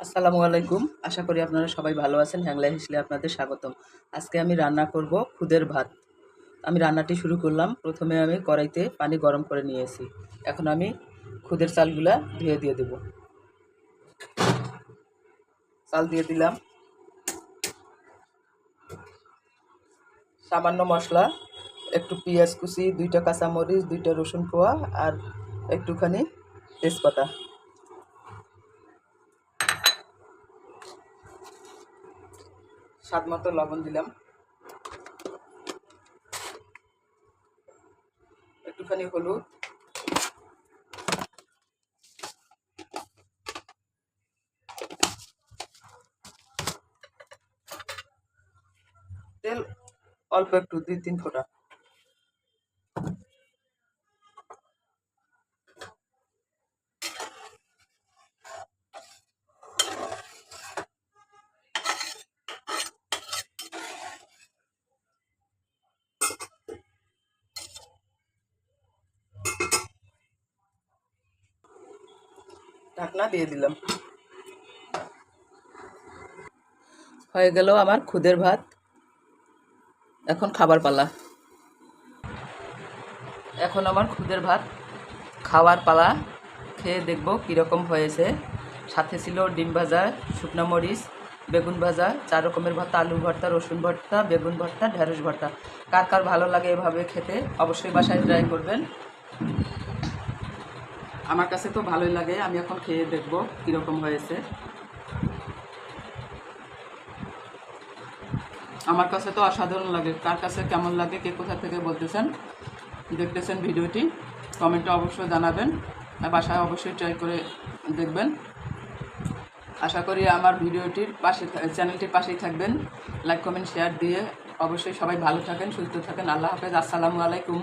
আসসালামু আলাইকুম। আশা করি আপনারা সবাই ভালো আছেন। হ্যাংলা হিসলে আপনাদের স্বাগতম। আজকে আমি রান্না করব খুদের ভাত। আমি রান্নাটি শুরু করলাম। প্রথমে আমি কড়াইতে পানি গরম করে নিয়েছি। এখন আমি খুদের চালগুলা ধুয়ে দিয়ে দেব। চাল দিয়ে দিলাম। সামান্য মশলা, একটু পেঁয়াজ কুচি, দুইটা কাঁচামরিচ, দুইটা রসুন কোয়া আর একটুখানি তেজপাতা। স্বাদ মতো লবণ দিলাম। একটুখানি হলুদ। তেল অল্প একটু দুই তিন ফোঁটা। ঢাকনা দিয়ে দিলাম। হয়ে গেল আমার খুদের ভাত। এখন খাবার পালা। এখন আমার খুদের ভাত খাওয়ার পালা। খেয়ে দেখব কীরকম হয়েছে। সাথে ছিল ডিম ভাজা, শুকনো মরিচ, বেগুন ভাজা, চার রকমের ভর্তা আলু ভর্তা, রসুন ভর্তা, বেগুন ভর্তা, ঢেঁড়স ভর্তা। কার কার ভালো লাগে এভাবে খেতে অবশ্যই বাসায় ট্রাই করবেন। আমার কাছে তো ভালোই লাগে, আমি এখন খেয়ে দেখব কীরকম হয়েছে। আমার কাছে তো অসাধারণ লাগে, কার কাছে কেমন লাগে, কে কোথা থেকে বলতেছেন, দেখতেছেন ভিডিওটি, কমেন্টে অবশ্যই জানাবেন, আর বাসায় অবশ্যই ট্রাই করে দেখবেন। আশা করি আমার ভিডিওটির পাশে চ্যানেলটির পাশেই থাকবেন, লাইক, কমেন্ট, শেয়ার দিয়ে অবশ্যই সবাই ভালো থাকেন, সুস্থ থাকেন, আল্লাহ হাফেজ, আসসালামু আলাইকুম।